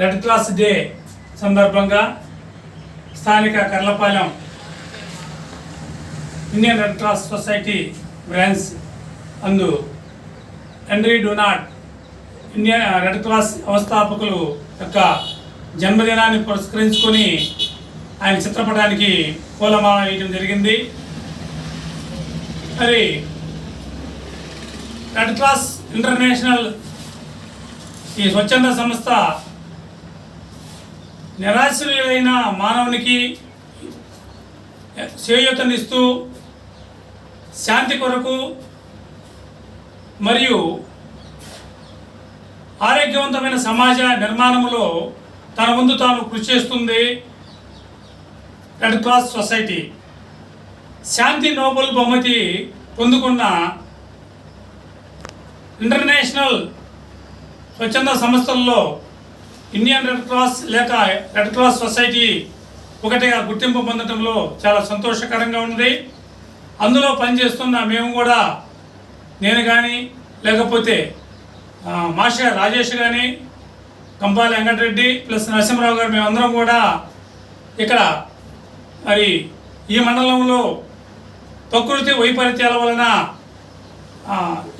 Red cross day సందర్భంగా స్థానిక Karlapalem Indian red cross society branch అందు Henry Dunant India red cross వ్యవస్థాపకులు యొక్క జన్మదినాన్ని పురస్కరించుకొని ఆయన చిత్రపటానికి పూలమాల వేయడం జరిగింది. మరి రెడ్ క్రాస్ ఇంటర్నేషనల్ ఈ స్వచ్ఛంద సంస్థ నిరాశ్రయులైన మానవునికి చేయూతనిస్తూ శాంతి కొరకు మరియు ఆరోగ్యవంతమైన సమాజ నిర్మాణంలో తన ముందు తాను కృషి చేస్తుంది రెడ్ క్రాస్ సొసైటీ. శాంతి నోబెల్ బహుమతి పొందుకున్న ఇంటర్నేషనల్ స్వచ్ఛంద సంస్థల్లో ఇండియన్ రెడ్ క్రాస్ లేక రెడ్ క్రాస్ సొసైటీ ఒకటిగా గుర్తింపు పొందడంలో చాలా సంతోషకరంగా ఉంది అందులో పనిచేస్తున్న మేము కూడా నేను కానీ లేకపోతే మాస్టర్ రాజేష్ కానీ కంపాలి వెంకటరెడ్డి ప్లస్ నరసింహరావు గారు మేమందరం కూడా ఇక్కడ మరి ఈ మండలంలో ప్రకృతి వైపరీత్యాల వలన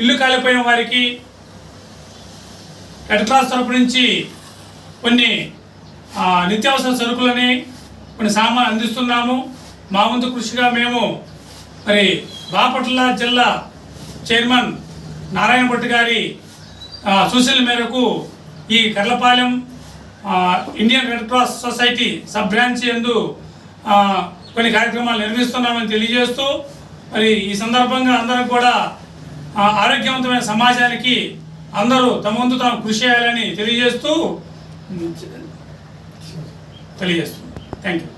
ఇల్లు కాలిపోయిన వారికి రెడ్ క్రాస్ తరపు నుంచి కొన్ని నిత్యావసర సరుకులని కొన్ని సామాన్ అందిస్తున్నాము. మా వంతు కృషిగా మేము మరి బాపట్ల జిల్లా చైర్మన్ నారాయణ భట్ గారి సూచనల మేరకు ఈ Karlapalem Indian red cross society sub branch ఎందు కొన్ని కార్యక్రమాలు నిర్వహిస్తున్నామని తెలియజేస్తూ మరి ఈ సందర్భంగా అందరం కూడా ఆరోగ్యవంతమైన సమాజానికి అందరూ తమ వంతు తాము కృషి చేయాలని తెలియజేస్తూ తెలియజేస్తున్నాను. Thank you